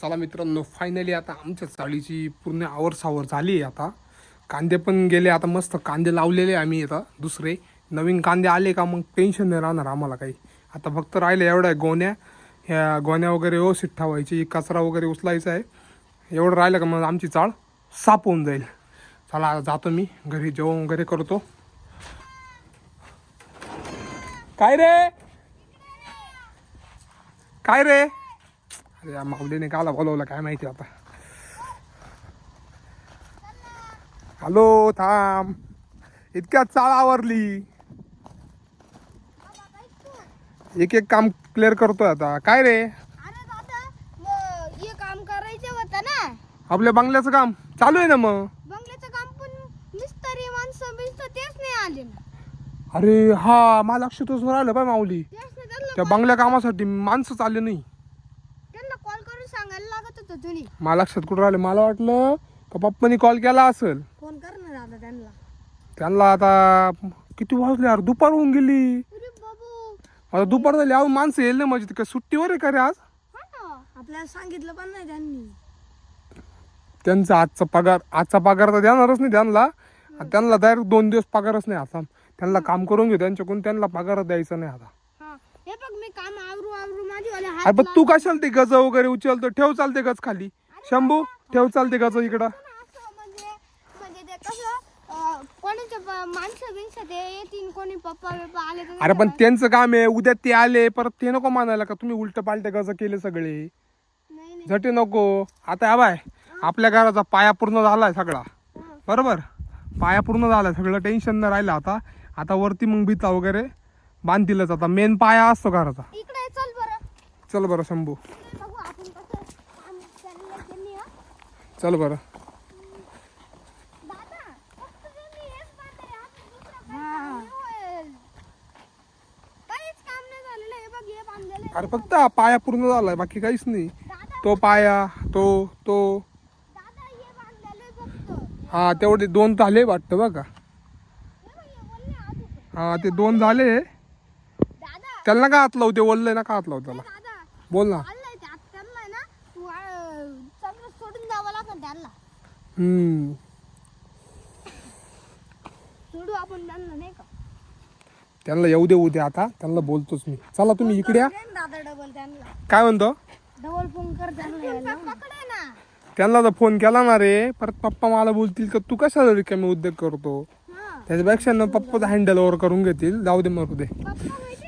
चला मित्रांनो फायनली आता आमच्या चाळीची पूर्ण आवर सावर झाली आहे आता. कांदे पण गेले आता मस्त कांदे लावलेले आम्ही आता दुसरे नवीन कांदे आले का मग टेन्शन नाही राहणार आम्हाला काही. आता फक्त राहिलं एवढ्या गोण्या. ह्या गोण्या वगैरे व्यवस्थित ठेवायची कचरा वगैरे उचलायचा आहे. एवढं राहिलं का मग आमची चाळ साफ होऊन जाईल. चला जातो मी. घरी जेवण वगैरे करतो. काय रे? काय रे? अरे या माऊलीने काला बोलवलं काय माहिती आता. हॅलो थांब. इतक्यात चाळ आवरली एक एक काम क्लिअर करतोय आता. काय रे? हे काम करायचं होतं ना? आपल्या बंगल्याचं काम चालू आहे ना मग? बंगल्याचं काम पण मिस्त्री माणसं बिस्त तेच नाही आले अरे हा मला लक्षातच राहिलं पाय माऊली. तेच नाही त्यांना त्या बंगल्या कामासाठी माणसं चालले नाही. होतं तुम्ही मला लक्षात कुठं राहिलं? मला वाटलं का पप्पानी कॉल केला असेल. फोन कर ना दादा त्यांना. त्यांना आता किती वाजले यार? दुपार होऊन गेली. अरे बाबू. आता दुपार झाली. अहो माणसं येईल ना म्हणजे ते काय सुट्टीवर आहे का रे आज? हा ना. आपल्याला सांगितलं पण नाही त्यांनी. त्यांचा आजचा पगार आजचा पगार तर देणारच नाही त्यांना. आणि त्यांना डायरेक्ट दोन दिवस पगारच नाही आता. त्यांना काम करून घेऊ. त्यांच्याकडून त्यांना पगार द्यायचा नाही आता. हा हे बघ मी काम आवरू आवरू माझी वाले अरे पण तू कशाला ते गज वगैरे उचलतो? ठेव चालते गज खाली. शंभू ठेव चालते गज इकडं. असं म्हणजे म्हणजे ते कसं अं, कोणाच्या प- माणसं बिनसं ते येतील कोणी पप्पा बिप्पा आले तर अरे पण त्यांचं काम आहे उद्या ते आले परत ते नको मानायला का तुम्ही उलट पालटे गज केले सगळे? नाही नाही. झटे नको. आता या बाय आपल्या घराचा पाया पूर्ण झालाय सगळा. बरोबर? पाया पूर्ण झालाय सगळं टेन्शन नाही राहिलं आता. आता वरती मग भीता वगैरे. बांधतीलच आता मेन पाया असतो घराचा. इकडे चल बरं. चल बरं शंभू. इकडे बघू आपण कसं काम चाललंय त्यांनी हा. चल बरं. दादा फक्त त्यांनी हेच बांधलंय, आपण दुसरं काही काम नाही होईल. काहीच काम नाही झालेलं हे बघ हे बांधलेलं आहे. अरे फक्त हा पाया पूर्ण झालाय बाकी काहीच नाही. दादा तो पाया तो तो. दादा हे बांधलेलं आहे फक्त. हा तेवढे दोन झाले वाटतं बघा. हे बघ, हे बोलले अजून. हा ते दोन झाले. त्याला का हात लावते वल्लय ना का हात लाव त्याला. दादा बोल ना. चाललंय ते आता त्यांना आहे ना तू आ- चांगलं सोडून जावं लागेल त्यांना. हम्म. सोडू आपण त्यांना नाही का? त्यांना येऊ दे उद्या आता त्यांना बोलतोच मी. चला तुम्ही इकडे या. दादा डबल त्यांना. काय म्हणतो? डबल फोन कर त्यांना पकडे ना. त्यांना जर फोन केला ना रे. परत पप्पा मला बोलतील का तू कशाला रिकामी उद्योग करतो? हा. त्याच्यापेक्षा ना पप्पाचा हँडल ओव्हर करून घेतील. जाऊ दे मरू दे. पप्पा माहिती